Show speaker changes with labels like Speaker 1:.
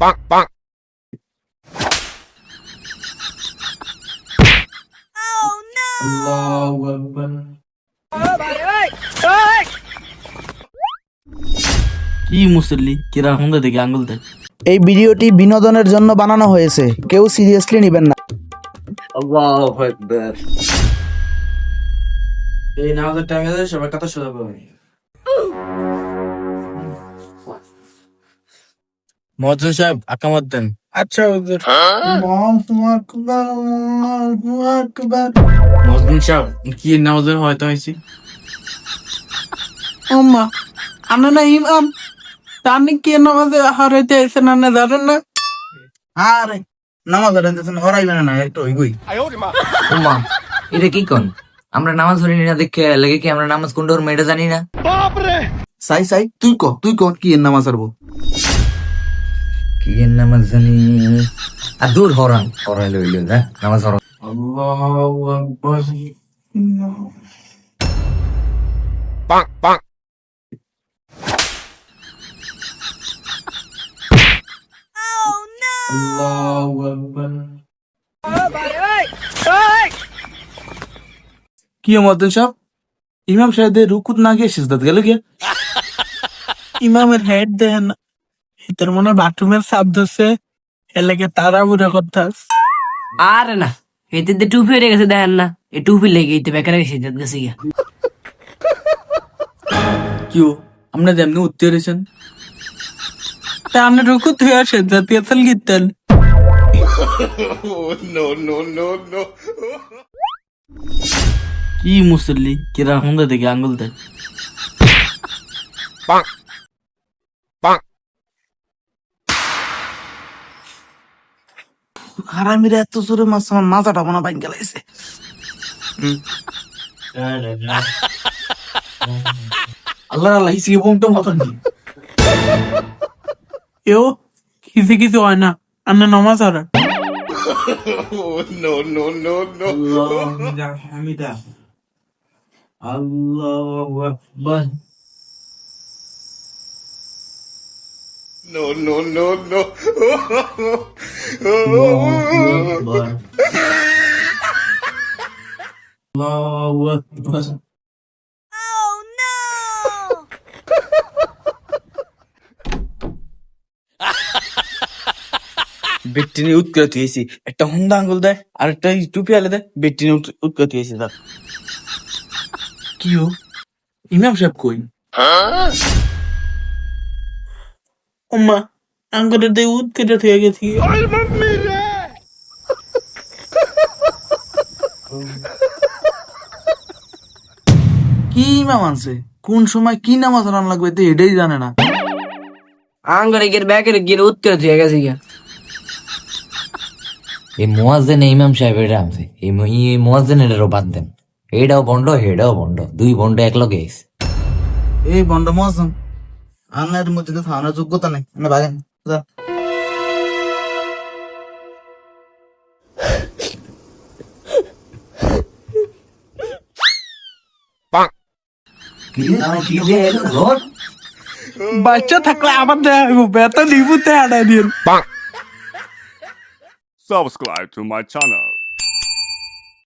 Speaker 1: bonk, bonk.
Speaker 2: আল্লাহু আকবার
Speaker 3: কি মুসল্লি কিরা হুন্দা দেখে আঙ্গুল দেয়।
Speaker 4: এই ভিডিওটি বিনোদনের জন্য বানানো হয়েছে। কেউ সিরিয়াসলি নেবেন না।
Speaker 3: এই নামাজের টাইমে সবাই কথা মহাজন সাহেব আকামত দেন।
Speaker 4: আচ্ছা হুজুর।
Speaker 3: মহাজন সাহেব কি নামাজের হয়তো হয়েছি?
Speaker 5: ওমা আনা না ইমাম। তানি কে নামাজে হারাইতে এসে না না জানেন না?
Speaker 4: আরে নামাজ আদান হরাইবে না একটু হইবই।
Speaker 6: উমা এটা কি কোন? আমরা নামাজ ধরি না দেখে লাগে কি আমরা নামাজ কোন ধর্ম এটা জানি না।
Speaker 4: সাই সাই তুই ক তুই ক কি নামাজ আরবো
Speaker 6: কি এর নামাজ জানি। আর দূর হরান নামাজ হরান
Speaker 3: আল্লাহু আকবার. আল্লাহু আকবার। কি মহাজন সাহেব? ইমাম সাহেবদের রুকুত না গিয়ে সিজদাত গেল গিয়া?
Speaker 5: ইমামের হেড দেন। এটার মনে হয় বাথরুমের সাপ ধরছে এর লাগে তারা বুড়া করতাস।
Speaker 7: আরে না এতে তো টুপি হয়ে গেছে দেখেন না এই টুপি লেগে এতে বেকার গেছে যাত গেছে গিয়া।
Speaker 3: কিও আপনি যেমনি উত্তর হয়েছেন
Speaker 5: তা আপনি রুকু তুই আসেন জাতি আসল গিতেন
Speaker 3: কি মুসল্লি কিরা হুন্দা দেখে আঙ্গুল দেয়
Speaker 1: Bonk. Bonk.
Speaker 4: হারামিরা এত জোরে মাছ আমার মাথাটা মনে বাইন গেলাইছে
Speaker 3: আল্লাহ আল্লাহ হিসি বংটা মতন
Speaker 5: এও কিছু কিছু হয় না আপনি নামাজ হারান
Speaker 3: হামিদা আল্লাহু আকবার আল্লাহু আকবার আল্লাহু আকবার বেটিনি উৎকৃত হয়েছি। একটা হুন্দা আঙ্গুল দেয় আর একটা টুপি আলে দেয় বেটিনি উৎকৃত হয়েছি তার কি ও? ইমাম সাহেব কই?
Speaker 5: ওমা আঙ্গুরের দিয়ে উদ কেটে থেকে গেছি।
Speaker 4: কি ইমাম আনছে কোন সময় কি নামাজ আনান লাগবে তো এটাই জানে না।
Speaker 7: আঙ্গরে গিয়ে ব্যাকের গিয়ে উৎকরে হয়ে গেছে গিয়া।
Speaker 6: এই মোয়াজেন ইমাম সাহেব এটা আনছে এই মোয়াজেন এটারও বাদ দেন। এটাও বন্ড হেডাও বন্ড। দুই বন্ড এক লগে আইছে।
Speaker 4: এই বন্ড মহাজন আল্লাহর মধ্যে তো থানার যোগ্যতা নেই না ভাগেন যা।
Speaker 1: Bonk.
Speaker 5: বাচ্চা থাকলে আবার দেখা বেতন নিবুতে আড়াই দিন
Speaker 8: Subscribe to my channel.